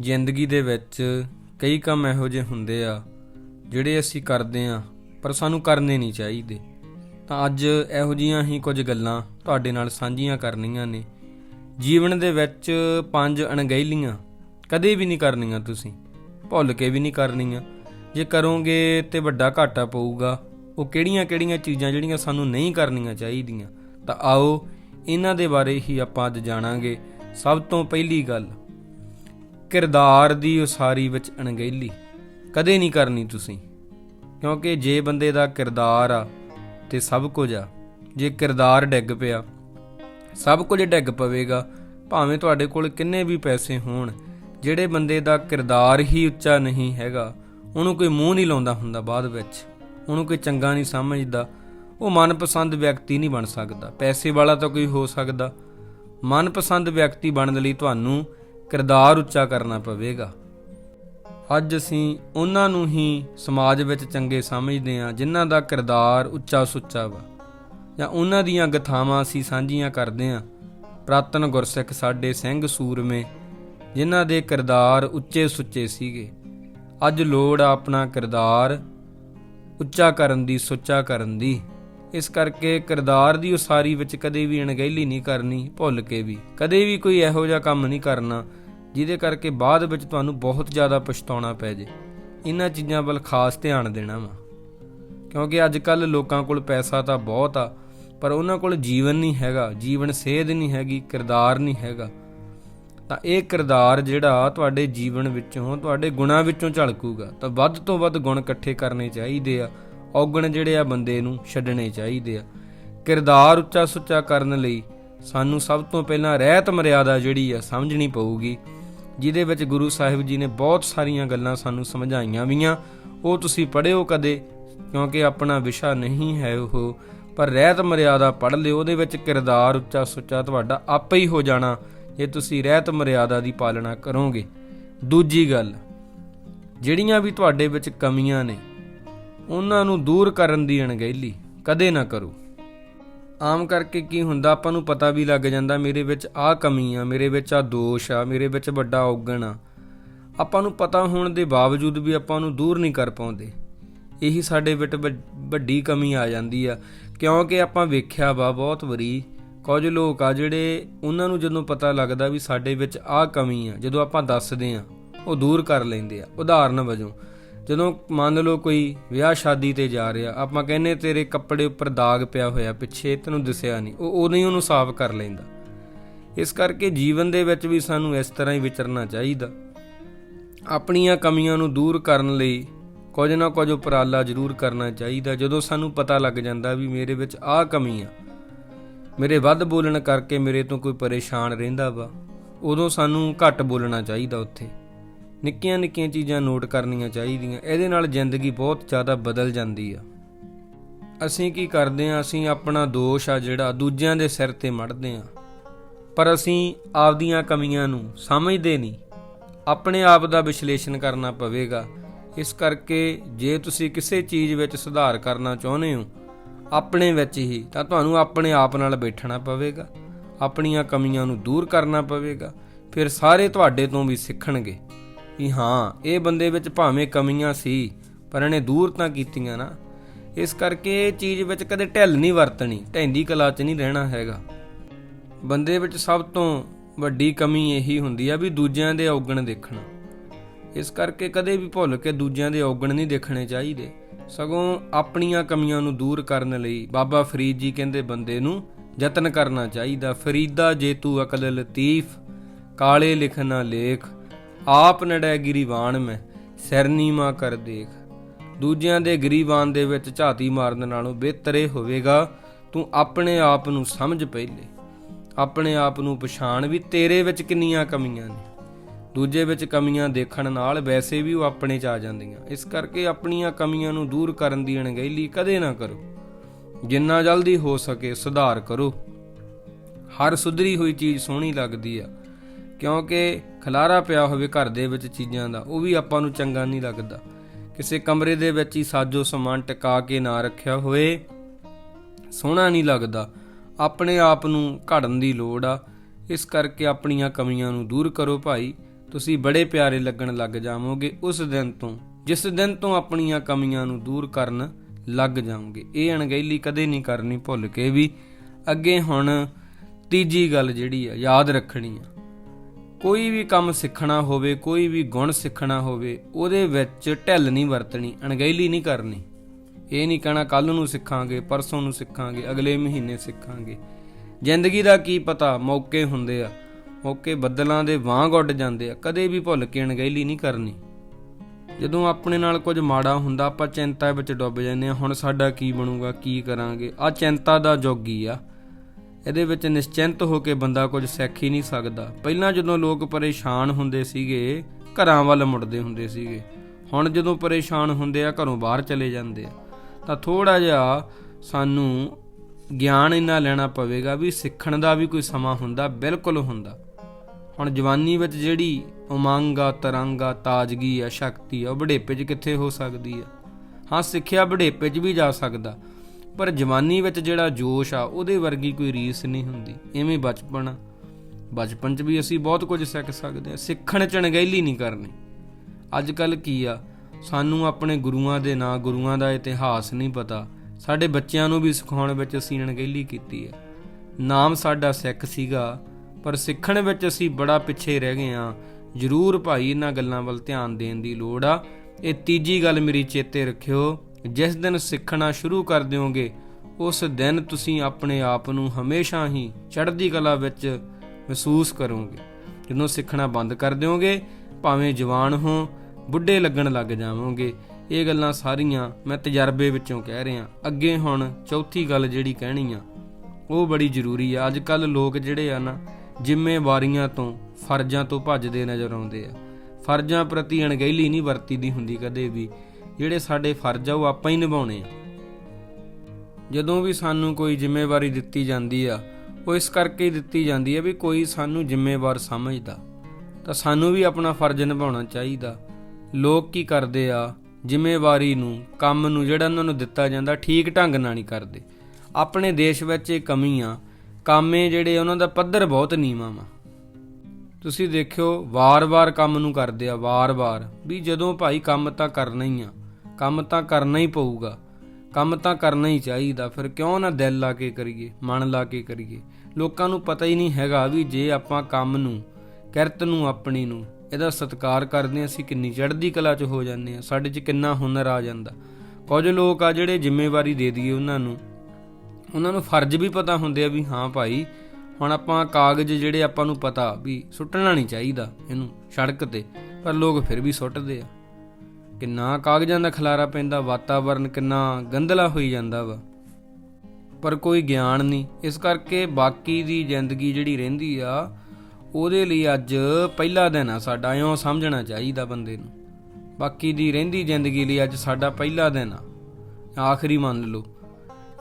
ਜ਼ਿੰਦਗੀ ਦੇ ਵਿੱਚ ਕਈ ਕੰਮ ਇਹੋ ਜਿਹੇ ਹੁੰਦੇ ਆ ਜਿਹੜੇ ਅਸੀਂ ਕਰਦੇ ਆ, ਪਰ ਸਾਨੂੰ ਕਰਨੇ ਨਹੀਂ ਚਾਹੀਦੇ। ਤਾਂ ਅੱਜ ਇਹੋ ਜੀਆਂ ਹੀ ਕੁਝ ਗੱਲਾਂ ਤੁਹਾਡੇ ਨਾਲ ਸਾਂਝੀਆਂ ਕਰਨੀਆਂ ਨੇ। ਜੀਵਨ ਦੇ ਵਿੱਚ ਪੰਜ ਅਣਗਹਿਲੀਆਂ, ਕਦੇ ਵੀ ਨਹੀਂ ਕਰਨੀਆਂ ਤੁਸੀਂ। ਭੁੱਲ ਕੇ ਵੀ ਨਹੀਂ ਕਰਨੀਆਂ। ਜੇ ਕਰੋਗੇ ਤੇ ਵੱਡਾ ਘਾਟਾ ਪਊਗਾ। ਉਹ ਕਿਹੜੀਆਂ-ਕਿਹੜੀਆਂ ਚੀਜ਼ਾਂ ਜਿਹੜੀਆਂ ਸਾਨੂੰ ਨਹੀਂ ਕਰਨੀਆਂ ਚਾਹੀਦੀਆਂ? ਤਾਂ ਆਓ, ਇਹਨਾਂ ਦੇ ਬਾਰੇ ਹੀ ਆਪਾਂ ਅੱਜ ਜਾਣਾਂਗੇ। ਸਭ ਤੋਂ ਪਹਿਲੀ ਗੱਲ ਕਿਰਦਾਰ ਦੀ ਉਸਾਰੀ ਵਿੱਚ ਅਣਗਹਿਲੀ ਕਦੇ ਨਹੀਂ ਕਰਨੀ ਤੁਸੀਂ, ਕਿਉਂਕਿ ਜੇ ਬੰਦੇ ਦਾ ਕਿਰਦਾਰ ਆ ਤੇ ਸਭ ਕੁਝ ਆ, ਜੇ ਕਿਰਦਾਰ ਡਿੱਗ ਪਿਆ, ਸਭ ਕੁਝ ਡਿੱਗ ਪਵੇਗਾ, ਭਾਵੇਂ ਤੁਹਾਡੇ ਕੋਲ ਕਿੰਨੇ ਵੀ ਪੈਸੇ ਹੋਣ, ਜਿਹੜੇ ਬੰਦੇ ਦਾ ਕਿਰਦਾਰ ਹੀ ਉੱਚਾ ਨਹੀਂ ਹੈਗਾ, ਉਹਨੂੰ ਕੋਈ ਮੂੰਹ ਨਹੀਂ ਲਾਉਂਦਾ ਹੁੰਦਾ ਬਾਅਦ ਵਿੱਚ, ਉਹਨੂੰ ਕੋਈ ਚੰਗਾ ਨਹੀਂ ਸਮਝਦਾ, ਉਹ ਮਨਪਸੰਦ ਵਿਅਕਤੀ ਨਹੀਂ ਬਣ ਸਕਦਾ, ਪੈਸੇ ਵਾਲਾ ਤਾਂ ਕੋਈ ਹੋ ਸਕਦਾ। ਮਨਪਸੰਦ ਵਿਅਕਤੀ ਬਣਨ ਲਈ ਤੁਹਾਨੂੰ ਕਿਰਦਾਰ ਉੱਚਾ ਕਰਨਾ ਪਵੇਗਾ। ਅੱਜ ਅਸੀਂ ਉਹਨਾਂ ਨੂੰ ਹੀ ਸਮਾਜ ਵਿੱਚ ਚੰਗੇ ਸਮਝਦੇ ਹਾਂ, ਜਿਨ੍ਹਾਂ ਦਾ ਕਿਰਦਾਰ ਉੱਚਾ ਸੁੱਚਾ ਵਾ। ਜਾਂ ਉਹਨਾਂ ਦੀਆਂ ਗਥਾਵਾਂ ਅਸੀਂ ਸਾਂਝੀਆਂ ਕਰਦੇ ਹਾਂ। ਪ੍ਰਾਤਨ ਗੁਰਸਿੱਖ ਸਾਡੇ ਸਿੰਘ ਸੂਰਮੇ, ਜਿਨ੍ਹਾਂ ਦੇ ਕਿਰਦਾਰ ਉੱਚੇ ਸੁੱਚੇ ਸੀਗੇ। ਅੱਜ ਲੋੜ ਆ ਆਪਣਾ ਕਿਰਦਾਰ ਉੱਚਾ ਕਰਨ ਦੀ, ਸੁੱਚਾ ਕਰਨ ਦੀ। ਇਸ ਕਰਕੇ ਕਿਰਦਾਰ ਦੀ ਉਸਾਰੀ ਵਿੱਚ ਕਦੇ ਵੀ ਅਣਗਹਿਲੀ ਨਹੀਂ ਕਰਨੀ, ਭੁੱਲ ਕੇ ਵੀ। ਕਦੇ ਵੀ ਕੋਈ ਇਹੋ ਜਿਹਾ ਕੰਮ ਨਹੀਂ ਕਰਨਾ ਜਿਹਦੇ ਕਰਕੇ ਬਾਅਦ ਵਿੱਚ ਤੁਹਾਨੂੰ ਬਹੁਤ ਜ਼ਿਆਦਾ ਪਛਤਾਉਣਾ ਪੈ ਜੇ। ਇਹਨਾਂ ਚੀਜ਼ਾਂ ਵੱਲ ਖਾਸ ਧਿਆਨ ਦੇਣਾ ਵਾ। ਕਿਉਂਕਿ ਅੱਜ ਕੱਲ ਲੋਕਾਂ ਕੋਲ ਪੈਸਾ ਤਾਂ ਬਹੁਤ ਆ, ਪਰ ਉਹਨਾਂ ਕੋਲ ਜੀਵਨ ਨਹੀਂ ਹੈਗਾ, ਜੀਵਨ ਸੇਧ ਨਹੀਂ ਹੈਗੀ, ਕਿਰਦਾਰ ਨਹੀਂ ਹੈਗਾ। ਤਾਂ ਇਹ ਕਿਰਦਾਰ ਜਿਹੜਾ ਤੁਹਾਡੇ ਜੀਵਨ ਵਿੱਚੋਂ, ਤੁਹਾਡੇ ਗੁਣਾਂ ਵਿੱਚੋਂ ਝਲਕੂਗਾ। ਤਾਂ ਵੱਧ ਤੋਂ ਵੱਧ ਗੁਣ ਇਕੱਠੇ ਕਰਨੇ ਚਾਹੀਦੇ ਆ, ਔਗਣ ਜਿਹੜੇ ਆ ਬੰਦੇ ਨੂੰ ਛੱਡਣੇ ਚਾਹੀਦੇ ਆ। ਕਿਰਦਾਰ ਉੱਚਾ ਸੁੱਚਾ ਕਰਨ ਲਈ ਸਾਨੂੰ ਸਭ ਤੋਂ ਪਹਿਲਾਂ ਰਹਿਤ ਮਰਿਆਦਾ ਜਿਹੜੀ ਆ ਸਮਝਣੀ ਪਊਗੀ। ਜਿਹਦੇ ਵਿੱਚ ਗੁਰੂ ਸਾਹਿਬ ਜੀ ਨੇ ਬਹੁਤ ਸਾਰੀਆਂ ਗੱਲਾਂ ਸਾਨੂੰ ਸਮਝਾਈਆਂ ਵੀਆਂ। ਉਹ ਤੁਸੀਂ ਪੜ੍ਹਿਓ ਕਦੇ, ਕਿਉਂਕਿ ਆਪਣਾ ਵਿਸ਼ਾ ਨਹੀਂ ਹੈ ਉਹ। ਪਰ ਰਹਿਤ ਮਰਿਆਦਾ ਪੜ੍ਹ ਲਿਓ, ਉਹਦੇ ਵਿੱਚ ਕਿਰਦਾਰ ਉੱਚਾ ਸੁੱਚਾ ਤੁਹਾਡਾ ਆਪੇ ਹੀ ਹੋ ਜਾਣਾ, ਜੇ ਤੁਸੀਂ ਰਹਿਤ ਮਰਿਆਦਾ ਦੀ ਪਾਲਣਾ ਕਰੋਗੇ। ਦੂਜੀ ਗੱਲ, ਜਿਹੜੀਆਂ ਵੀ ਤੁਹਾਡੇ ਵਿੱਚ ਕਮੀਆਂ ਨੇ, ਉਹਨਾਂ ਨੂੰ ਦੂਰ ਕਰਨ ਦੀ ਅਣਗਹਿਲੀ ਕਦੇ ਨਾ ਕਰੋ। ਆਮ ਕਰਕੇ ਕੀ ਹੁੰਦਾ, ਆਪਾਂ ਨੂੰ ਪਤਾ ਵੀ ਲੱਗ ਜਾਂਦਾ, ਮੇਰੇ ਵਿੱਚ ਆਹ ਕਮੀ ਆ, ਮੇਰੇ ਵਿੱਚ ਆਹ ਦੋਸ਼ ਆ, ਮੇਰੇ ਵਿੱਚ ਵੱਡਾ ਔਗਣ ਆ। ਆਪਾਂ ਨੂੰ ਪਤਾ ਹੋਣ ਦੇ ਬਾਵਜੂਦ ਵੀ ਆਪਾਂ ਨੂੰ ਦੂਰ ਨਹੀਂ ਕਰ ਪਾਉਂਦੇ। ਇਹੀ ਸਾਡੇ ਵਿੱਚ ਵੱਡੀ ਕਮੀ ਆ ਜਾਂਦੀ ਆ। ਕਿਉਂਕਿ ਆਪਾਂ ਵੇਖਿਆ ਵਾ ਬਹੁਤ ਵਾਰੀ, ਕੁਝ ਲੋਕ ਆ ਜਿਹੜੇ ਉਹਨਾਂ ਨੂੰ ਜਦੋਂ ਪਤਾ ਲੱਗਦਾ ਵੀ ਸਾਡੇ ਵਿੱਚ ਆਹ ਕਮੀ ਆ, ਜਦੋਂ ਆਪਾਂ ਦੱਸਦੇ ਆ, ਉਹ ਦੂਰ ਕਰ ਲੈਂਦੇ ਆ, ਉਦਾਹਰਨ ਵਜੋਂ। ਜਦੋਂ ਮੰਨ ਲਓ ਕੋਈ ਵਿਆਹ ਸ਼ਾਦੀ ਤੇ ਜਾ ਰਿਹਾ, ਆਪਾਂ ਕਹਿੰਨੇ ਤੇਰੇ ਕੱਪੜੇ ਉੱਪਰ ਦਾਗ ਪਿਆ ਹੋਇਆ, ਪਿੱਛੇ ਤੈਨੂੰ ਦਿਸਿਆ ਨਹੀਂ, ਉਹ ਉਦੋਂ ਹੀ ਉਹਨੂੰ ਸਾਫ਼ ਕਰ ਲੈਂਦਾ। ਇਸ ਕਰਕੇ ਜੀਵਨ ਦੇ ਵਿੱਚ ਵੀ ਸਾਨੂੰ ਇਸ ਤਰ੍ਹਾਂ ਹੀ ਵਿਚਰਨਾ ਚਾਹੀਦਾ। ਆਪਣੀਆਂ ਕਮੀਆਂ ਨੂੰ ਦੂਰ ਕਰਨ ਲਈ ਕੁਝ ਨਾ ਕੁਝ ਉਪਰਾਲਾ ਜ਼ਰੂਰ ਕਰਨਾ ਚਾਹੀਦਾ। ਜਦੋਂ ਸਾਨੂੰ ਪਤਾ ਲੱਗ ਜਾਂਦਾ ਵੀ ਮੇਰੇ ਵਿੱਚ ਆਹ ਕਮੀ ਆ, ਮੇਰੇ ਵੱਧ ਬੋਲਣ ਕਰਕੇ ਮੇਰੇ ਤੋਂ ਕੋਈ ਪਰੇਸ਼ਾਨ ਰਹਿੰਦਾ ਵਾ, ਉਦੋਂ ਸਾਨੂੰ ਘੱਟ ਬੋਲਣਾ ਚਾਹੀਦਾ ਉੱਥੇ। ਨਿੱਕੀਆਂ ਨਿੱਕੀਆਂ ਚੀਜ਼ਾਂ ਨੋਟ ਕਰਨੀਆਂ ਚਾਹੀਦੀਆਂ। ਇਹਦੇ ਨਾਲ ਜ਼ਿੰਦਗੀ ਬਹੁਤ ਜ਼ਿਆਦਾ ਬਦਲ ਜਾਂਦੀ ਆ। ਅਸੀਂ ਕੀ ਕਰਦੇ ਆ? ਅਸੀਂ ਆਪਣਾ ਦੋਸ਼ ਆ ਜਿਹੜਾ ਦੂਜਿਆਂ ਦੇ ਸਿਰ ਤੇ ਮੜਦੇ ਆ। ਪਰ ਅਸੀਂ ਆਪਦੀਆਂ ਕਮੀਆਂ ਨੂੰ ਸਮਝਦੇ ਨਹੀਂ। ਆਪਣੇ ਆਪ ਦਾ ਵਿਸ਼ਲੇਸ਼ਣ ਕਰਨਾ ਪਵੇਗਾ। ਇਸ ਕਰਕੇ ਜੇ ਤੁਸੀਂ ਕਿਸੇ ਚੀਜ਼ ਵਿੱਚ ਸੁਧਾਰ ਕਰਨਾ ਚਾਹੁੰਦੇ ਹੋ, ਆਪਣੇ ਵਿੱਚ ਹੀ, ਤਾਂ ਤੁਹਾਨੂੰ ਆਪਣੇ ਆਪ ਨਾਲ ਬੈਠਣਾ ਪਵੇਗਾ। ਆਪਣੀਆਂ ਕਮੀਆਂ ਨੂੰ ਦੂਰ ਕਰਨਾ ਪਵੇਗਾ। ਫਿਰ ਸਾਰੇ ਤੁਹਾਡੇ ਤੋਂ ਵੀ ਸਿੱਖਣਗੇ। ਕਿ ਹਾਂ, ਇਹ ਬੰਦੇ ਵਿੱਚ ਭਾਵੇਂ ਕਮੀਆਂ ਸੀ, ਪਰ ਇਹਨੇ ਦੂਰ ਤਾਂ ਕੀਤੀਆਂ ਨਾ। ਇਸ ਕਰਕੇ ਇਹ ਚੀਜ਼ ਵਿੱਚ ਕਦੇ ਢਿੱਲ ਨਹੀਂ ਵਰਤਣੀ ਢੈਂਦੀ ਕਲਾ 'ਚ ਨਹੀਂ ਰਹਿਣਾ ਹੈਗਾ। ਬੰਦੇ ਵਿੱਚ ਸਭ ਤੋਂ ਵੱਡੀ ਕਮੀ ਇਹੀ ਹੁੰਦੀ ਆ ਵੀ ਦੂਜਿਆਂ ਦੇ ਔਗਣ ਦੇਖਣਾ। ਇਸ ਕਰਕੇ ਕਦੇ ਵੀ ਭੁੱਲ ਕੇ ਦੂਜਿਆਂ ਦੇ ਔਗਣ ਨਹੀਂ ਦੇਖਣੇ ਚਾਹੀਦੇ। ਸਗੋਂ ਆਪਣੀਆਂ ਕਮੀਆਂ ਨੂੰ ਦੂਰ ਕਰਨ ਲਈ ਬਾਬਾ ਫਰੀਦ ਜੀ ਕਹਿੰਦੇ ਬੰਦੇ ਨੂੰ ਯਤਨ ਕਰਨਾ ਚਾਹੀਦਾ। ਫਰੀਦਾ ਜੇਤੂ ਅਕਲ ਲਤੀਫ, ਕਾਲੇ ਲਿਖਣਾ ਲੇਖ। ਆਪ ਨੜੈ ਗਿਰੀਵਾਨ ਮੈਂ, ਸਿਰ ਨੀਮਾ ਕਰ ਦੇਖ। ਦੂਜਿਆਂ ਦੇ ਗਰੀਬਾਨ ਦੇ ਵਿੱਚ ਝਾਤੀ ਮਾਰਨ ਨਾਲੋਂ ਬਿਹਤਰ ਹੋਵੇਗਾ, ਤੂੰ ਆਪਣੇ ਆਪ ਨੂੰ ਸਮਝ ਪਹਿਲੇ। ਆਪਣੇ ਆਪ ਨੂੰ ਪਛਾਣ ਵੀ ਤੇਰੇ ਵਿੱਚ ਕਿੰਨੀਆਂ ਕਮੀਆਂ ਨੇ। ਦੂਜੇ ਵਿੱਚ ਕਮੀਆਂ ਦੇਖਣ ਨਾਲ ਵੈਸੇ ਵੀ ਉਹ ਆਪਣੇ ਚ ਆ ਜਾਂਦੀਆਂ। ਇਸ ਕਰਕੇ ਆਪਣੀਆਂ ਕਮੀਆਂ ਨੂੰ ਦੂਰ ਕਰਨ ਦੀ ਅਣਗਹਿਲੀ ਕਦੇ ਨਾ ਕਰੋ। ਜਿੰਨਾ ਜਲਦੀ ਹੋ ਸਕੇ ਸੁਧਾਰ ਕਰੋ। ਹਰ ਸੁਧਰੀ ਹੋਈ ਚੀਜ਼ ਸੋਹਣੀ ਲੱਗਦੀ ਆ। ਕਿਉਂਕਿ ਖਲਾਰਾ ਪਿਆ ਹੋਵੇ ਘਰ ਦੇ ਵਿੱਚ ਚੀਜ਼ਾਂ ਦਾ, ਉਹ ਵੀ ਆਪਾਂ ਨੂੰ ਚੰਗਾ ਨਹੀਂ ਲੱਗਦਾ। ਕਿਸੇ ਕਮਰੇ ਦੇ ਵਿੱਚ ਹੀ ਸਾਜੋ ਸਮਾਨ ਟਿਕਾ ਕੇ ਨਾ ਰੱਖਿਆ ਹੋਏ ਸੋਹਣਾ ਨਹੀਂ ਲੱਗਦਾ। ਆਪਣੇ ਆਪ ਨੂੰ ਘੜਨ ਦੀ ਲੋੜ ਆ। ਇਸ ਕਰਕੇ ਆਪਣੀਆਂ ਕਮੀਆਂ ਨੂੰ ਦੂਰ ਕਰੋ ਭਾਈ। ਤੁਸੀਂ ਬੜੇ ਪਿਆਰੇ ਲੱਗਣ ਲੱਗ ਜਾਵੋਗੇ ਉਸ ਦਿਨ ਤੋਂ, ਜਿਸ ਦਿਨ ਤੋਂ ਆਪਣੀਆਂ ਕਮੀਆਂ ਨੂੰ ਦੂਰ ਕਰਨ ਲੱਗ ਜਾਓਗੇ ਇਹ ਅਣਗਹਿਲੀ ਕਦੇ ਨਹੀਂ ਕਰਨੀ ਭੁੱਲ ਕੇ ਵੀ। ਅੱਗੇ ਹੁਣ ਤੀਜੀ ਗੱਲ ਜਿਹੜੀ ਆ, ਯਾਦ ਰੱਖਣੀ ਆ। ਕੋਈ ਵੀ ਕੰਮ ਸਿੱਖਣਾ ਹੋਵੇ, ਕੋਈ ਵੀ ਗੁਣ ਸਿੱਖਣਾ ਹੋਵੇ, ਉਹਦੇ ਵਿੱਚ ਢਿੱਲ ਨਹੀਂ ਵਰਤਣੀ, ਅਣਗਹਿਲੀ ਨਹੀਂ ਕਰਨੀ। ਇਹ ਨਹੀਂ ਕਹਿਣਾ ਕੱਲ ਨੂੰ ਸਿੱਖਾਂਗੇ, ਪਰਸੋਂ ਨੂੰ ਸਿੱਖਾਂਗੇ, ਅਗਲੇ ਮਹੀਨੇ ਸਿੱਖਾਂਗੇ। ਜ਼ਿੰਦਗੀ ਦਾ ਕੀ ਪਤਾ, ਮੌਕੇ ਹੁੰਦੇ ਆ, ਮੌਕੇ ਬੱਦਲਾਂ ਦੇ ਵਾਂਗ ਉੱਡ ਜਾਂਦੇ ਆ, ਕਦੇ ਵੀ ਭੁੱਲ ਕੇ ਅਣਗਹਿਲੀ ਨਹੀਂ ਕਰਨੀ। ਜਦੋਂ ਆਪਣੇ ਨਾਲ ਕੁਝ ਮਾੜਾ ਹੁੰਦਾ, ਆਪਾਂ ਚਿੰਤਾ ਵਿੱਚ ਡੁੱਬ ਜਾਂਦੇ ਆ, ਹੁਣ ਸਾਡਾ ਕੀ ਬਣੂਗਾ, ਕੀ ਕਰਾਂਗੇ? ਆ ਚਿੰਤਾ ਦਾ ਜੋਗੀ ਆ। ਇਹਦੇ ਵਿੱਚ ਨਿਸ਼ਚਿੰਤ ਹੋ ਕੇ ਬੰਦਾ ਕੁਝ ਸਿੱਖ ਹੀ ਨਹੀਂ ਸਕਦਾ। ਪਹਿਲਾਂ ਜਦੋਂ ਲੋਕ ਪਰੇਸ਼ਾਨ ਹੁੰਦੇ ਸੀਗੇ, ਘਰਾਂ ਵੱਲ ਮੁੜਦੇ ਹੁੰਦੇ ਸੀਗੇ। ਹੁਣ ਜਦੋਂ ਪਰੇਸ਼ਾਨ ਹੁੰਦੇ ਆ, ਘਰੋਂ ਬਾਹਰ ਚਲੇ ਜਾਂਦੇ ਆ। ਤਾਂ ਥੋੜਾ ਜਿਹਾ ਸਾਨੂੰ ਗਿਆਨ ਇੰਨਾ ਲੈਣਾ ਪਵੇਗਾ ਵੀ ਸਿੱਖਣ ਦਾ ਵੀ ਕੋਈ ਸਮਾਂ ਹੁੰਦਾ, ਬਿਲਕੁਲ ਹੁੰਦਾ। ਹੁਣ ਜਵਾਨੀ ਵਿੱਚ ਜਿਹੜੀ ਉਮੰਗ ਆ, ਤਰੰਗ ਆ, ਤਾਜ਼ਗੀ ਆ, ਸ਼ਕਤੀ ਆ, ਉਹ ਬੁਢੇਪੇ 'ਚ ਕਿੱਥੇ ਹੋ ਸਕਦੀ ਆ? ਹਾਂ, ਸਿੱਖਿਆ ਬੁਢੇਪੇ 'ਚ ਵੀ ਜਾ ਸਕਦਾ। ਪਰ ਜਵਾਨੀ ਵਿੱਚ ਜਿਹੜਾ ਜੋਸ਼ ਆ, ਉਹਦੇ ਵਰਗੀ ਕੋਈ ਰੀਸ ਨਹੀਂ ਹੁੰਦੀ। ਐਵੇਂ ਬਚਪਨ ਆ। ਬਚਪਨ 'ਚ ਵੀ ਅਸੀਂ ਬਹੁਤ ਕੁਝ ਸਿੱਖ ਸਕਦੇ ਆ ਸਿੱਖਣ 'ਚ ਅਣਗਹਿਲੀ ਨਹੀਂ ਕਰਨੀ। ਅੱਜ ਕੱਲ ਕੀ ਆ? ਸਾਨੂੰ ਆਪਣੇ ਗੁਰੂਆਂ ਦੇ ਨਾਂ, ਗੁਰੂਆਂ ਦਾ ਇਤਿਹਾਸ ਨਹੀਂ ਪਤਾ। ਸਾਡੇ ਬੱਚਿਆਂ ਨੂੰ ਵੀ ਸਿਖਾਉਣ ਵਿੱਚ ਅਸੀਂ ਅਣਗਹਿਲੀ ਕੀਤੀ ਹੈ ਨਾਮ ਸਾਡਾ ਸਿੱਖ ਸੀਗਾ, ਪਰ ਸਿੱਖਣ ਵਿੱਚ ਅਸੀਂ ਬੜਾ ਪਿੱਛੇ ਰਹਿ ਗਏ ਆ ਜ਼ਰੂਰ ਭਾਈ ਇਹਨਾਂ ਗੱਲਾਂ ਵੱਲ ਧਿਆਨ ਦੇਣ ਦੀ ਲੋੜ ਆ। ਇਹ ਤੀਜੀ ਗੱਲ ਮੇਰੀ ਚੇਤੇ ਰੱਖਿਓ। ਜਿਸ ਦਿਨ ਸਿੱਖਣਾ ਸ਼ੁਰੂ ਕਰ ਦਿਓਗੇ, ਉਸ ਦਿਨ ਤੁਸੀਂ ਆਪਣੇ ਆਪ ਨੂੰ ਹਮੇਸ਼ਾ ਹੀ ਚੜ੍ਹਦੀ ਕਲਾ ਵਿੱਚ ਮਹਿਸੂਸ ਕਰੋਗੇ। ਜਦੋਂ ਸਿੱਖਣਾ ਬੰਦ ਕਰ ਦਿਓਗੇ, ਭਾਵੇਂ ਜਵਾਨ ਹੋ, ਬੁੱਢੇ ਲੱਗਣ ਲੱਗ ਜਾਵੋਗੇ। ਇਹ ਗੱਲਾਂ ਸਾਰੀਆਂ ਮੈਂ ਤਜਰਬੇ ਵਿੱਚੋਂ ਕਹਿ ਰਿਹਾ। ਅੱਗੇ ਹੁਣ ਚੌਥੀ ਗੱਲ ਜਿਹੜੀ ਕਹਿਣੀ ਆ, ਉਹ ਬੜੀ ਜ਼ਰੂਰੀ ਆ। ਅੱਜ ਕੱਲ ਲੋਕ ਜਿਹੜੇ ਆ ਨਾ, ਜ਼ਿੰਮੇਵਾਰੀਆਂ ਤੋਂ ਫਰਜ਼ਾਂ ਤੋਂ ਭੱਜਦੇ ਨਜ਼ਰ ਆਉਂਦੇ ਆ। ਫਰਜ਼ਾਂ ਪ੍ਰਤੀ ਅਣਗਹਿਲੀ ਨਹੀਂ ਵਰਤੀ ਦੀ ਹੁੰਦੀ ਕਦੇ ਵੀ। ਜਿਹੜੇ ਸਾਡੇ ਫਰਜ਼ ਆ, ਉਹ ਆਪਾਂ ਹੀ ਨਿਭਾਉਣੇ ਆ। ਜਦੋਂ ਵੀ ਸਾਨੂੰ ਕੋਈ ਜ਼ਿੰਮੇਵਾਰੀ ਦਿੱਤੀ ਜਾਂਦੀ ਆ, ਉਹ ਇਸ ਕਰਕੇ ਹੀ ਦਿੱਤੀ ਜਾਂਦੀ ਆ ਵੀ ਕੋਈ ਸਾਨੂੰ ਜ਼ਿੰਮੇਵਾਰ ਸਮਝਦਾ। ਤਾਂ ਸਾਨੂੰ ਵੀ ਆਪਣਾ ਫਰਜ਼ ਨਿਭਾਉਣਾ ਚਾਹੀਦਾ। ਲੋਕ ਕੀ ਕਰਦੇ ਆ, ਜ਼ਿੰਮੇਵਾਰੀ ਨੂੰ, ਕੰਮ ਨੂੰ ਜਿਹੜਾ ਉਹਨਾਂ ਨੂੰ ਦਿੱਤਾ ਜਾਂਦਾ, ਠੀਕ ਢੰਗ ਨਾਲ ਨਹੀਂ ਕਰਦੇ। ਆਪਣੇ ਦੇਸ਼ ਵਿੱਚ ਇਹ ਕਮੀ ਆ, ਕਾਮੇ ਜਿਹੜੇ ਉਹਨਾਂ ਦਾ ਪੱਧਰ ਬਹੁਤ ਨੀਵਾਂ ਵਾ। ਤੁਸੀਂ ਦੇਖਿਓ, ਵਾਰ-ਵਾਰ ਕੰਮ ਨੂੰ ਕਰਦੇ ਆ, ਵਾਰ-ਵਾਰ। ਵੀ ਜਦੋਂ ਭਾਈ ਕੰਮ ਤਾਂ ਕਰਨਾ ਹੀ ਆ ਕੰਮ ਤਾਂ ਕਰਨਾ ਹੀ ਪਊਗਾ। ਕੰਮ ਤਾਂ ਕਰਨਾ ਹੀ ਚਾਹੀਦਾ। ਫਿਰ ਕਿਉਂ ਨਾ ਦਿਲ ਲਾ ਕੇ ਕਰੀਏ, ਮਨ ਲਾ ਕੇ ਕਰੀਏ। ਲੋਕਾਂ ਨੂੰ ਪਤਾ ਹੀ ਨਹੀਂ ਹੈਗਾ ਵੀ ਜੇ ਆਪਾਂ ਕੰਮ ਨੂੰ, ਕਿਰਤ ਨੂੰ, ਆਪਣੀ ਨੂੰ, ਇਹਦਾ ਸਤਿਕਾਰ ਕਰਦੇ ਹਾਂ, ਅਸੀਂ ਕਿੰਨੀ ਚੜ੍ਹਦੀ ਕਲਾ 'ਚ ਹੋ ਜਾਂਦੇ ਆ ਸਾਡੇ 'ਚ ਕਿੰਨਾ ਹੁਨਰ ਆ ਜਾਂਦਾ। ਕੁਝ ਲੋਕ ਆ ਜਿਹੜੇ ਜ਼ਿੰਮੇਵਾਰੀ ਦੇ ਦਈਏ ਉਹਨਾਂ ਨੂੰ। ਉਹਨਾਂ ਨੂੰ ਫਰਜ਼ ਵੀ ਪਤਾ ਹੁੰਦੇ ਆ ਵੀ ਹਾਂ ਭਾਈ, ਹੁਣ ਆਪਾਂ ਕਾਗਜ਼ ਜਿਹੜੇ ਆਪਾਂ ਨੂੰ ਪਤਾ ਵੀ ਸੁੱਟਣਾ ਨਹੀਂ ਚਾਹੀਦਾ ਇਹਨੂੰ, ਸੜਕ ਤੇ। ਪਰ ਲੋਕ ਫਿਰ ਵੀ ਸੁੱਟਦੇ ਆ। ਕਿੰਨਾ ਕਾਗਜ਼ਾਂ ਦਾ ਖਲਾਰਾ ਪੈਂਦਾ, ਵਾਤਾਵਰਨ ਕਿੰਨਾ ਗੰਦਲਾ ਹੋਈ ਜਾਂਦਾ ਵਾ। ਪਰ ਕੋਈ ਗਿਆਨ ਨਹੀਂ। ਇਸ ਕਰਕੇ ਬਾਕੀ ਦੀ ਜ਼ਿੰਦਗੀ ਜਿਹੜੀ ਰਹਿੰਦੀ ਆ, ਉਹਦੇ ਲਈ ਅੱਜ ਪਹਿਲਾ ਦਿਨ ਆ ਸਾਡਾ। ਇਉਂ ਸਮਝਣਾ ਚਾਹੀਦਾ ਬੰਦੇ ਨੂੰ। ਬਾਕੀ ਦੀ ਰਹਿੰਦੀ ਜ਼ਿੰਦਗੀ ਲਈ ਅੱਜ ਸਾਡਾ ਪਹਿਲਾ ਦਿਨ ਆ। ਆਖਰੀ ਮੰਨ ਲਓ।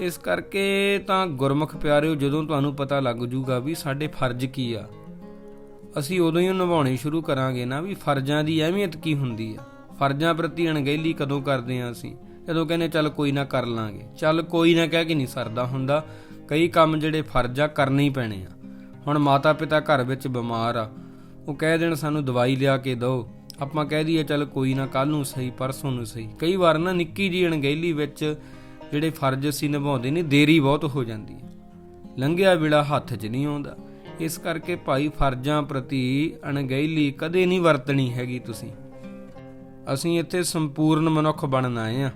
ਇਸ ਕਰਕੇ ਤਾਂ ਗੁਰਮੁਖ ਪਿਆਰਿਓ, ਜਦੋਂ ਤੁਹਾਨੂੰ ਪਤਾ ਲੱਗ ਜੂਗਾ ਵੀ ਸਾਡੇ ਫਰਜ਼ ਕੀ ਆ, ਅਸੀਂ ਉਦੋਂ ਹੀ ਨਿਭਾਉਣੇ ਸ਼ੁਰੂ ਕਰਾਂਗੇ ਨਾ ਵੀ ਫਰਜ਼ਾਂ ਦੀ ਅਹਿਮੀਅਤ ਕੀ ਹੁੰਦੀ ਆ। ਫਰਜ਼ਾਂ ਪ੍ਰਤੀ ਅਣਗਹਿਲੀ ਕਦੋਂ ਕਰਦੇ ਆ ਅਸੀਂ? ਜਦੋਂ ਕਹਿੰਦੇ ਚੱਲ ਕੋਈ ਨਾ ਕਰ ਲਾਂਗੇ। ਚੱਲ ਕੋਈ ਨਾ ਕਹਿ ਕੇ ਨਹੀਂ ਸਰਦਾ ਹੁੰਦਾ। ਕਈ ਕੰਮ ਜਿਹੜੇ ਫਰਜ਼ ਆ ਕਰਨੇ ਹੀ ਪੈਣੇ ਆ। ਹੁਣ ਮਾਤਾ ਪਿਤਾ ਘਰ ਵਿੱਚ ਬਿਮਾਰ ਆ। ਉਹ ਕਹਿ ਦੇਣ ਸਾਨੂੰ ਦਵਾਈ ਲਿਆ ਕੇ ਦਿਓ। ਆਪਾਂ ਕਹਿ ਦਈਏ ਚੱਲ ਕੋਈ ਨਾ ਕੱਲ ਨੂੰ ਸਹੀ, ਪਰਸੋਂ ਨੂੰ ਸਹੀ। ਕਈ ਵਾਰ ਨਾ ਨਿੱਕੀ ਜੀ ਅਣਗਹਿਲੀ ਵਿੱਚ ਜਿਹੜੇ ਫਰਜ਼ ਅਸੀਂ ਨਿਭਾਉਂਦੇ ਨੇ, ਦੇਰੀ ਬਹੁਤ ਹੋ ਜਾਂਦੀ ਹੈ ਲੰਘਿਆ ਵੇਲਾ ਹੱਥ 'ਚ ਨਹੀਂ ਆਉਂਦਾ। ਇਸ ਕਰਕੇ ਭਾਈ ਫਰਜ਼ਾਂ ਪ੍ਰਤੀ ਅਣਗਹਿਲੀ ਕਦੇ ਨਹੀਂ ਵਰਤਣੀ ਹੈਗੀ ਤੁਸੀਂ। ਅਸੀਂ ਇੱਥੇ ਸੰਪੂਰਨ ਮਨੁੱਖ ਬਣਨ ਆਏ ਆ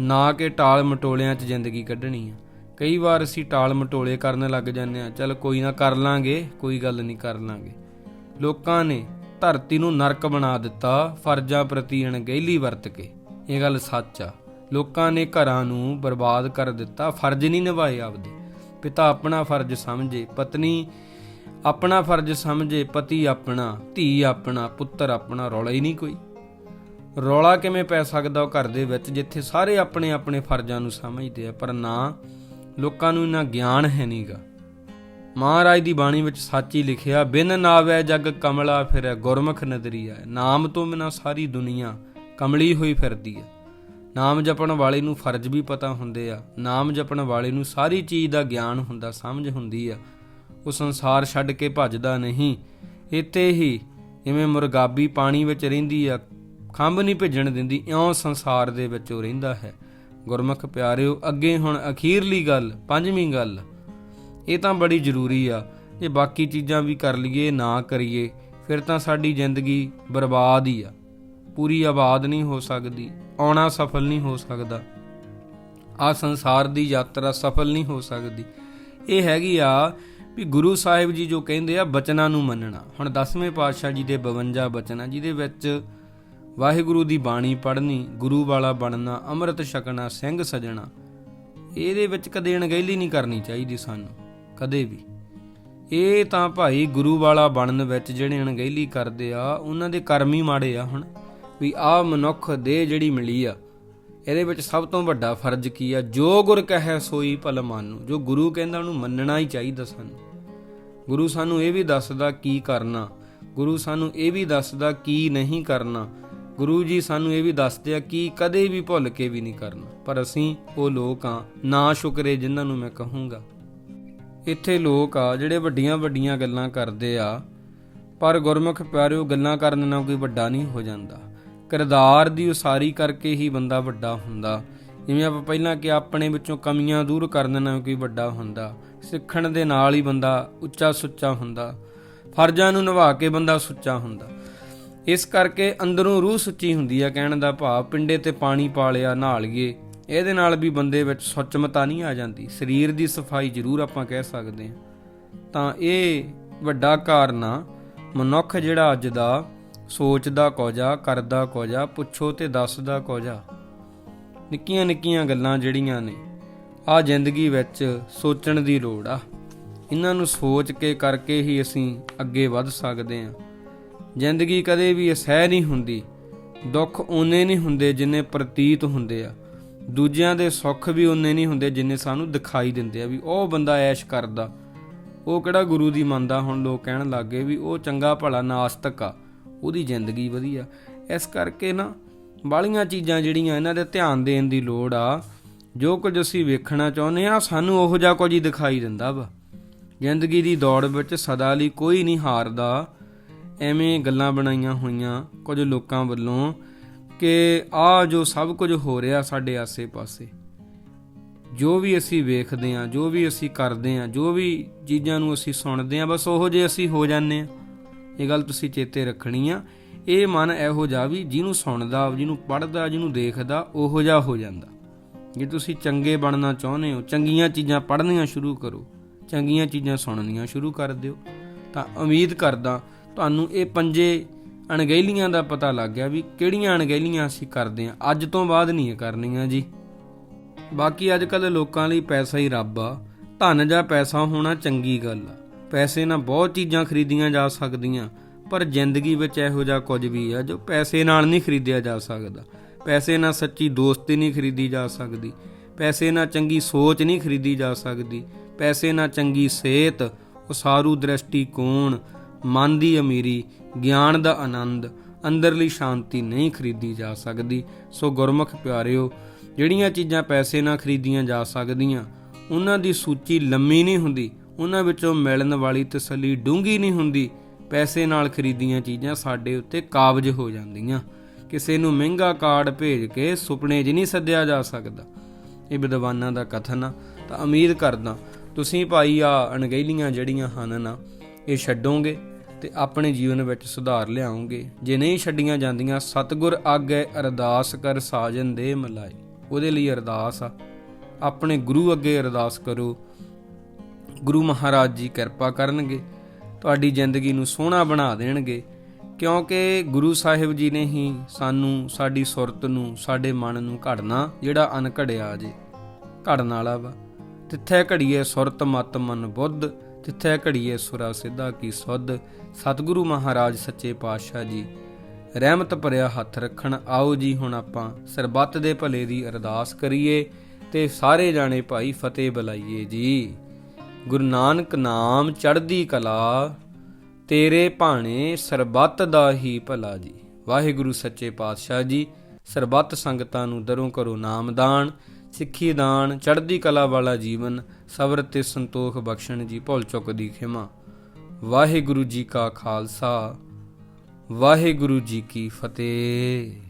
ਨਾ ਕਿ ਟਾਲ ਮਟੋਲਿਆਂ 'ਚ ਜ਼ਿੰਦਗੀ ਕੱਢਣੀ ਆ। ਕਈ ਵਾਰ ਅਸੀਂ ਟਾਲ ਮਟੋਲੇ ਕਰਨ ਲੱਗ ਜਾਂਦੇ ਆ ਚੱਲ ਕੋਈ ਨਾ ਕਰ ਲਾਂਗੇ, ਕੋਈ ਗੱਲ ਨਹੀਂ ਕਰ ਲਾਂਗੇ। ਲੋਕਾਂ ਨੇ ਧਰਤੀ ਨੂੰ ਨਰਕ ਬਣਾ ਦਿੱਤਾ, ਫਰਜ਼ਾਂ ਪ੍ਰਤੀ ਅਣਗਹਿਲੀ ਵਰਤ ਕੇ। ਇਹ ਗੱਲ ਸੱਚ ਆ। ਲੋਕਾਂ ਨੇ ਘਰਾਂ ਨੂੰ ਬਰਬਾਦ ਕਰ ਦਿੱਤਾ, ਫਰਜ਼ ਨਹੀਂ ਨਿਭਾਏ ਆਪਦੇ। ਪਿਤਾ ਆਪਣਾ ਫਰਜ਼ ਸਮਝੇ, ਪਤਨੀ ਆਪਣਾ ਫਰਜ਼ ਸਮਝੇ, ਪਤੀ ਆਪਣਾ, ਧੀ ਆਪਣਾ, ਪੁੱਤਰ ਆਪਣਾ, ਰੌਲਾ ਹੀ ਨਹੀਂ ਕੋਈ। ਰੌਲਾ ਕਿਵੇਂ ਪੈ ਸਕਦਾ ਉਹ ਘਰ ਦੇ ਵਿੱਚ, ਜਿੱਥੇ ਸਾਰੇ ਆਪਣੇ ਆਪਣੇ ਫਰਜ਼ਾਂ ਨੂੰ ਸਮਝਦੇ ਆ, ਪਰ ਨਾ ਲੋਕਾਂ ਨੂੰ ਇਹਨਾਂ ਗਿਆਨ ਹੈ ਨਹੀਂਗਾ ਮਹਾਰਾਜ ਦੀ ਬਾਣੀ ਵਿੱਚ ਸੱਚ ਹੀ ਲਿਖਿਆ, ਬਿਨ ਨਾਵੈ ਜਗ ਕਮਲਾ ਫਿਰੈ, ਗੁਰਮੁਖ ਨਦਰੀਆ ਨਾਮ ਤੋਂ ਬਿਨਾ ਸਾਰੀ ਦੁਨੀਆ ਕਮਲੀ ਹੋਈ ਫਿਰਦੀ ਹੈ ਨਾਮ ਜਪਣ ਵਾਲੇ ਨੂੰ ਫਰਜ਼ ਵੀ ਪਤਾ ਹੁੰਦੇ ਆ। ਨਾਮ ਜਪਣ ਵਾਲੇ ਨੂੰ ਸਾਰੀ ਚੀਜ਼ ਦਾ ਗਿਆਨ ਹੁੰਦਾ, ਸਮਝ ਹੁੰਦੀ ਆ। ਉਹ ਸੰਸਾਰ ਛੱਡ ਕੇ ਭੱਜਦਾ ਨਹੀਂ। ਇੱਥੇ ਹੀ ਜਿਵੇਂ ਮੁਰਗਾਬੀ ਪਾਣੀ ਵਿੱਚ ਰਹਿੰਦੀ ਆ ਖੰਭ ਨਹੀਂ ਭੇਜਣ ਦਿੰਦੀ, ਇਉਂ ਸੰਸਾਰ ਦੇ ਵਿੱਚ ਉਹ ਰਹਿੰਦਾ ਹੈ। ਗੁਰਮੁਖ ਪਿਆਰਿਓ, ਅੱਗੇ ਹੁਣ ਅਖੀਰਲੀ ਗੱਲ, ਪੰਜਵੀਂ ਗੱਲ। ਇਹ ਤਾਂ ਬੜੀ ਜ਼ਰੂਰੀ ਆ, ਜੇ ਬਾਕੀ ਚੀਜ਼ਾਂ ਵੀ ਕਰ ਲਈਏ, ਨਾ ਕਰੀਏ, ਫਿਰ ਤਾਂ ਸਾਡੀ ਜ਼ਿੰਦਗੀ ਬਰਬਾਦ ਹੀ ਆ। ਪੂਰੀ ਆਬਾਦ ਨਹੀਂ ਹੋ ਸਕਦੀ, ਆਉਣਾ ਸਫਲ ਨਹੀਂ ਹੋ ਸਕਦਾ। ਆ ਸੰਸਾਰ ਦੀ ਯਾਤਰਾ ਸਫਲ ਨਹੀਂ ਹੋ ਸਕਦੀ। ਇਹ ਹੈਗੀ ਆ ਵੀ ਗੁਰੂ ਸਾਹਿਬ ਜੀ ਜੋ ਕਹਿੰਦੇ ਆ, ਬਚਨਾਂ ਨੂੰ ਮੰਨਣਾ। ਹੁਣ 10ਵੇਂ ਪਾਤਸ਼ਾਹ ਜੀ ਦੇ 52 ਬਚਨ ਆ ਜਿਹਦੇ ਵਿੱਚ ਵਾਹਿਗੁਰੂ ਦੀ ਬਾਣੀ ਪੜ੍ਹਨੀ, ਗੁਰੂ ਵਾਲਾ ਬਣਨਾ, ਅੰਮ੍ਰਿਤ ਛਕਣਾ, ਸਿੰਘ ਸਜਣਾ, ਇਹਦੇ ਵਿੱਚ ਕਦੇ ਅਣਗਹਿਲੀ ਨਹੀਂ ਕਰਨੀ ਚਾਹੀਦੀ ਸਾਨੂੰ, ਕਦੇ ਵੀ। ਇਹ ਤਾਂ ਭਾਈ ਗੁਰੂ ਵਾਲਾ ਬਣਨ ਵਿੱਚ ਜਿਹੜੇ ਅਣਗਹਿਲੀ ਕਰਦੇ ਆ, ਉਹਨਾਂ ਦੇ ਕਰਮ ਹੀ ਮਾੜੇ ਆ ਹੁਣ, ਵੀ ਆ ਮਨੁੱਖ ਦੇ ਜਿਹੜੀ ਮਿਲੀ ਆ, ਇਹਦੇ ਵਿੱਚ ਸਭ ਤੋਂ ਵੱਡਾ ਫਰਜ਼ ਕੀ ਆ? ਜੋ ਗੁਰ ਕਹੈ ਸੋਈ ਭਲ ਮਾਨੂ, ਜੋ ਗੁਰੂ ਕਹਿੰਦਾ ਉਹਨੂੰ ਮੰਨਣਾ ਹੀ ਚਾਹੀਦਾ ਸਾਨੂੰ। ਗੁਰੂ ਸਾਨੂੰ ਇਹ ਵੀ ਦੱਸਦਾ ਕੀ ਕਰਨਾ, ਗੁਰੂ ਸਾਨੂੰ ਇਹ ਵੀ ਦੱਸਦਾ ਕੀ ਨਹੀਂ ਕਰਨਾ ਗੁਰੂ ਜੀ ਸਾਨੂੰ ਇਹ ਵੀ ਦੱਸਦੇ ਆ ਕਿ ਕਦੇ ਵੀ ਭੁੱਲ ਕੇ ਵੀ ਨਹੀਂ ਕਰਨਾ। ਪਰ ਅਸੀਂ ਉਹ ਲੋਕ ਆ, ਨਾ ਸ਼ੁਕਰੇ ਜਿਨ੍ਹਾਂ ਨੂੰ ਮੈਂ ਕਹੂੰਗਾ। ਇੱਥੇ ਲੋਕ ਆ, ਜਿਹੜੇ ਵੱਡੀਆਂ ਵੱਡੀਆਂ ਗੱਲਾਂ ਕਰਦੇ ਆ, ਪਰ ਗੁਰਮੁਖ ਪਿਆਰਿਓ ਗੱਲਾਂ ਕਰਨ ਨਾਲ ਕੋਈ ਵੱਡਾ ਨਹੀਂ ਹੋ ਜਾਂਦਾ। ਕਿਰਦਾਰ ਦੀ ਉਸਾਰੀ ਕਰਕੇ ਹੀ ਬੰਦਾ ਵੱਡਾ ਹੁੰਦਾ। ਜਿਵੇਂ ਆਪਾਂ ਪਹਿਲਾਂ ਕਿ ਆਪਣੇ ਵਿੱਚੋਂ ਕਮੀਆਂ ਦੂਰ ਕਰਨ ਨਾਲ ਕੋਈ ਵੱਡਾ ਹੁੰਦਾ। ਸਿੱਖਣ ਦੇ ਨਾਲ ਹੀ ਬੰਦਾ ਉੱਚਾ ਸੁੱਚਾ ਹੁੰਦਾ। ਫਰਜ਼ਾਂ ਨੂੰ ਨਿਭਾ ਕੇ ਬੰਦਾ ਸੁੱਚਾ ਹੁੰਦਾ। ਇਸ ਕਰਕੇ ਅੰਦਰੋਂ ਰੂਹ ਸੁੱਚੀ ਹੁੰਦੀ ਆ ਕਹਿਣ ਦਾ ਭਾਵ, ਪਿੰਡੇ ਤੇ ਪਾਣੀ ਪਾ ਲਿਆ ਨਹਾ ਲਈਏ ਇਹਦੇ ਨਾਲ ਵੀ ਬੰਦੇ ਵਿੱਚ ਸੁੱਚਮਤਾ ਨਹੀਂ ਆ ਜਾਂਦੀ। ਸਰੀਰ ਦੀ ਸਫ਼ਾਈ ਜ਼ਰੂਰ ਆਪਾਂ ਕਹਿ ਸਕਦੇ ਹਾਂ। ਤਾਂ ਇਹ ਵੱਡਾ ਕਾਰਨ ਆ, ਮਨੁੱਖ ਜਿਹੜਾ ਅੱਜ ਦਾ ਸੋਚਦਾ ਕੋਜਾ, ਕਰਦਾ ਕੋਜਾ, ਪੁੱਛੋ ਤੇ ਦੱਸਦਾ ਕੋਜਾ। ਨਿੱਕੀਆਂ ਨਿੱਕੀਆਂ ਗੱਲਾਂ ਜਿਹੜੀਆਂ ਨੇ, ਆ ਜ਼ਿੰਦਗੀ ਵਿੱਚ ਸੋਚਣ ਦੀ ਲੋੜ ਆ। ਇਹਨਾਂ ਨੂੰ ਸੋਚ ਕੇ ਕਰਕੇ ਹੀ ਅਸੀਂ ਅੱਗੇ ਵੱਧ ਸਕਦੇ ਹਾਂ। ਜ਼ਿੰਦਗੀ ਕਦੇ ਵੀ ਅਸਹਿ ਨਹੀਂ ਹੁੰਦੀ। ਦੁੱਖ ਓਨੇ ਨਹੀਂ ਹੁੰਦੇ ਜਿੰਨੇ ਪ੍ਰਤੀਤ ਹੁੰਦੇ ਆ। ਦੂਜਿਆਂ ਦੇ ਸੁੱਖ ਵੀ ਓਨੇ ਨਹੀਂ ਹੁੰਦੇ ਜਿੰਨੇ ਸਾਨੂੰ ਦਿਖਾਈ ਦਿੰਦੇ ਆ ਵੀ ਉਹ ਬੰਦਾ ਐਸ਼ ਕਰਦਾ। ਉਹ ਕਿਹੜਾ ਗੁਰੂ ਦੀ ਮੰਨਦਾ? ਹੁਣ ਲੋਕ ਕਹਿਣ ਲੱਗੇ ਵੀ ਉਹ ਚੰਗਾ ਭਲਾ ਨਾਸਤਕ ਆ। ਉਹਦੀ ਜ਼ਿੰਦਗੀ ਵਧੀਆ। ਇਸ ਕਰਕੇ ਨਾ ਬਾਲੀਆਂ ਚੀਜ਼ਾਂ ਜਿਹੜੀਆਂ ਇਹਨਾਂ ਦੇ ਧਿਆਨ ਦੇਣ ਦੀ ਲੋੜ ਆ, ਜੋ ਕੁਝ ਅਸੀਂ ਵੇਖਣਾ ਚਾਹੁੰਦੇ ਆ, ਸਾਨੂੰ ਉਹੋ ਜਿਹਾ ਕੁਝ ਹੀ ਦਿਖਾਈ ਦਿੰਦਾ ਵਾ। ਜ਼ਿੰਦਗੀ ਦੀ ਦੌੜ ਵਿੱਚ ਸਦਾ ਲਈ ਕੋਈ ਨਹੀਂ ਹਾਰਦਾ। ਐਵੇਂ ਗੱਲਾਂ ਬਣਾਈਆਂ ਹੋਈਆਂ ਕੁਝ ਲੋਕਾਂ ਵੱਲੋਂ ਕਿ ਆ ਜੋ ਸਭ ਕੁਝ ਹੋ ਰਿਹਾ ਸਾਡੇ ਆਸੇ-ਪਾਸੇ, ਜੋ ਵੀ ਅਸੀਂ ਵੇਖਦੇ ਹਾਂ, ਜੋ ਵੀ ਅਸੀਂ ਕਰਦੇ ਹਾਂ, ਜੋ ਵੀ ਚੀਜ਼ਾਂ ਨੂੰ ਅਸੀਂ ਸੁਣਦੇ ਹਾਂ, ਬਸ ਉਹੋ ਜੇ ਅਸੀਂ ਹੋ ਜਾਂਦੇ ਹਾਂ। ਇਹ ਗੱਲ ਤੁਸੀਂ ਚੇਤੇ ਰੱਖਣੀ ਆ। ਇਹ ਮਨ ਇਹੋ ਜਿਹਾ ਵੀ ਜਿਹਨੂੰ ਸੁਣਦਾ, ਜਿਹਨੂੰ ਪੜ੍ਹਦਾ, ਜਿਹਨੂੰ ਦੇਖਦਾ, ਉਹੋ ਜਿਹਾ ਹੋ ਜਾਂਦਾ। ਜੇ ਤੁਸੀਂ ਚੰਗੇ ਬਣਨਾ ਚਾਹੁੰਦੇ ਹੋ, ਚੰਗੀਆਂ ਚੀਜ਼ਾਂ ਪੜ੍ਹਨੀਆਂ ਸ਼ੁਰੂ ਕਰੋ, ਚੰਗੀਆਂ ਚੀਜ਼ਾਂ ਸੁਣਨੀਆਂ ਸ਼ੁਰੂ ਕਰ ਦਿਓ, ਤਾਂ ਉਮੀਦ ਕਰਦਾ ਤੁਹਾਨੂੰ ਇਹ ਪੰਜੇ ਅਣਗਹਿਲੀਆਂ ਦਾ ਪਤਾ ਲੱਗ ਗਿਆ ਵੀ ਕਿਹੜੀਆਂ ਅਣਗਹਿਲੀਆਂ ਅਸੀਂ ਕਰਦੇ ਆ ਅੱਜ ਤੋਂ ਬਾਅਦ ਨਹੀਂ ਕਰਨੀਆਂ ਜੀ। ਬਾਕੀ ਅੱਜ ਕੱਲ ਲੋਕਾਂ ਲਈ ਪੈਸਾ ਹੀ ਰੱਬ ਆ। ਧਨ ਜਾਂ ਪੈਸਾ ਹੋਣਾ ਚੰਗੀ ਗੱਲ ਆ। ਪੈਸੇ ਨਾਲ ਬਹੁਤ ਚੀਜ਼ਾਂ ਖਰੀਦੀਆਂ ਜਾ ਸਕਦੀਆਂ, ਪਰ ਜ਼ਿੰਦਗੀ ਵਿੱਚ ਇਹੋ ਜਿਹਾ ਕੁਝ ਵੀ ਆ ਜੋ ਪੈਸੇ ਨਾਲ ਨਹੀਂ ਖਰੀਦਿਆ ਜਾ ਸਕਦਾ। ਪੈਸੇ ਨਾਲ ਸੱਚੀ ਦੋਸਤੀ ਨਹੀਂ ਖਰੀਦੀ ਜਾ ਸਕਦੀ। ਪੈਸੇ ਨਾਲ ਚੰਗੀ ਸੋਚ ਨਹੀਂ ਖਰੀਦੀ ਜਾ ਸਕਦੀ। ਪੈਸੇ ਨਾਲ ਚੰਗੀ ਸਿਹਤ, ਉਸਾਰੂ ਦ੍ਰਿਸ਼ਟੀਕੋਣ ਮਨ ਦੀ ਅਮੀਰੀ, ਗਿਆਨ ਦਾ ਆਨੰਦ, ਅੰਦਰਲੀ ਸ਼ਾਂਤੀ ਨਹੀਂ ਖਰੀਦੀ ਜਾ ਸਕਦੀ। ਸੋ ਗੁਰਮੁਖ ਪਿਆਰਿਓ, ਜਿਹੜੀਆਂ ਚੀਜ਼ਾਂ ਪੈਸੇ ਨਾਲ ਖਰੀਦੀਆਂ ਜਾ ਸਕਦੀਆਂ, ਉਹਨਾਂ ਦੀ ਸੂਚੀ ਲੰਮੀ ਨਹੀਂ ਹੁੰਦੀ। ਉਹਨਾਂ ਵਿੱਚੋਂ ਮਿਲਣ ਵਾਲੀ ਤਸੱਲੀ ਡੂੰਗੀ ਨਹੀਂ ਹੁੰਦੀ। ਪੈਸੇ ਨਾਲ ਖਰੀਦੀਆਂ ਚੀਜ਼ਾਂ ਸਾਡੇ ਉੱਤੇ ਕਾਬਜ ਹੋ ਜਾਂਦੀਆਂ। ਕਿਸੇ ਨੂੰ ਮਹਿੰਗਾ ਕਾਰਡ ਭੇਜ ਕੇ ਸੁਪਨੇ 'ਚ ਨਹੀਂ ਸੱਦਿਆ ਜਾ ਸਕਦਾ। ਇਹ ਵਿਦਵਾਨਾਂ ਦਾ ਕਥਨ ਆ। ਤਾਂ ਉਮੀਦ ਕਰਦਾ, ਤੁਸੀਂ ਭਾਈ ਆ ਅਣਗਹਿਲੀਆਂ ਜਿਹੜੀਆਂ ਹਨ ਨਾ, ਇਹ ਛੱਡੋਗੇ। ਤੇ ਆਪਣੇ ਜੀਵਨ ਵਿੱਚ ਸੁਧਾਰ ਲਿਆਓਗੇ ਜੇ ਨਹੀਂ ਛੱਡੀਆਂ ਜਾਂਦੀਆਂ, ਸਤਿਗੁਰ ਆਗੇ ਅਰਦਾਸ ਕਰ ਸਾਜਨ ਦੇ ਮਲਾਈ ਉਹਦੇ ਲਈ ਅਰਦਾਸ ਆ। ਆਪਣੇ ਗੁਰੂ ਅੱਗੇ ਅਰਦਾਸ ਕਰੋ। ਗੁਰੂ ਮਹਾਰਾਜ ਜੀ ਕਿਰਪਾ ਕਰਨਗੇ। ਤੁਹਾਡੀ ਜ਼ਿੰਦਗੀ ਨੂੰ ਸੋਹਣਾ ਬਣਾ ਦੇਣਗੇ। ਕਿਉਂਕਿ ਗੁਰੂ ਸਾਹਿਬ ਜੀ ਨੇ ਹੀ ਸਾਨੂੰ ਸਾਡੀ ਸੁਰਤ ਨੂੰ, ਸਾਡੇ ਮਨ ਨੂੰ ਘੜਨਾ, ਜਿਹੜਾ ਅਨਘੜਿਆ ਜੇ, ਘੜਨ ਵਾਲਾ ਵਾ। ਤਿੱਥੇ ਘੜੀਏ ਸੁਰਤ ਮਤ ਮਨ ਬੁੱਧ। ਤਿੱਥੇ ਘੜੀਏ ਸੁਰਾ ਸਿੱਧਾ ਕੀ ਸੁਧ, ਸਤਿਗੁਰੂ ਮਹਾਰਾਜ ਸੱਚੇ ਪਾਤਸ਼ਾਹ ਜੀ। ਰਹਿਮਤ ਭਰਿਆ ਹੱਥ ਰੱਖਣ, ਆਓ ਜੀ ਹੁਣ ਆਪਾਂ ਸਰਬੱਤ ਦੇ ਭਲੇ ਦੀ ਅਰਦਾਸ ਕਰੀਏ ਤੇ ਸਾਰੇ ਜਾਣੇ ਭਾਈ ਫਤਿਹ ਬੁਲਾਈਏ ਜੀ। ਗੁਰੂ ਨਾਨਕ ਨਾਮ ਚੜ੍ਹਦੀ ਕਲਾ, ਤੇਰੇ ਭਾਣੇ ਸਰਬੱਤ ਦਾ ਹੀ ਭਲਾ ਜੀ। ਵਾਹਿਗੁਰੂ ਸੱਚੇ ਪਾਤਸ਼ਾਹ ਜੀ, ਸਰਬੱਤ ਸੰਗਤਾਂ ਨੂੰ ਦਰੋਂ ਕਰੋ ਨਾਮਦਾਨ ਸਿੱਖੀ ਦਾਨ, ਚੜ੍ਹਦੀ ਕਲਾ ਵਾਲਾ ਜੀਵਨ, ਸਬਰ ਤੇ ਸੰਤੋਖ ਬਖਸ਼ਣ ਜੀ, ਭੁੱਲ ਚੁੱਕ ਦੀ ਖਿਮਾ। ਵਾਹਿਗੁਰੂ ਜੀ ਕਾ ਖਾਲਸਾ, ਵਾਹਿਗੁਰੂ ਜੀ ਕੀ ਫਤਿਹ।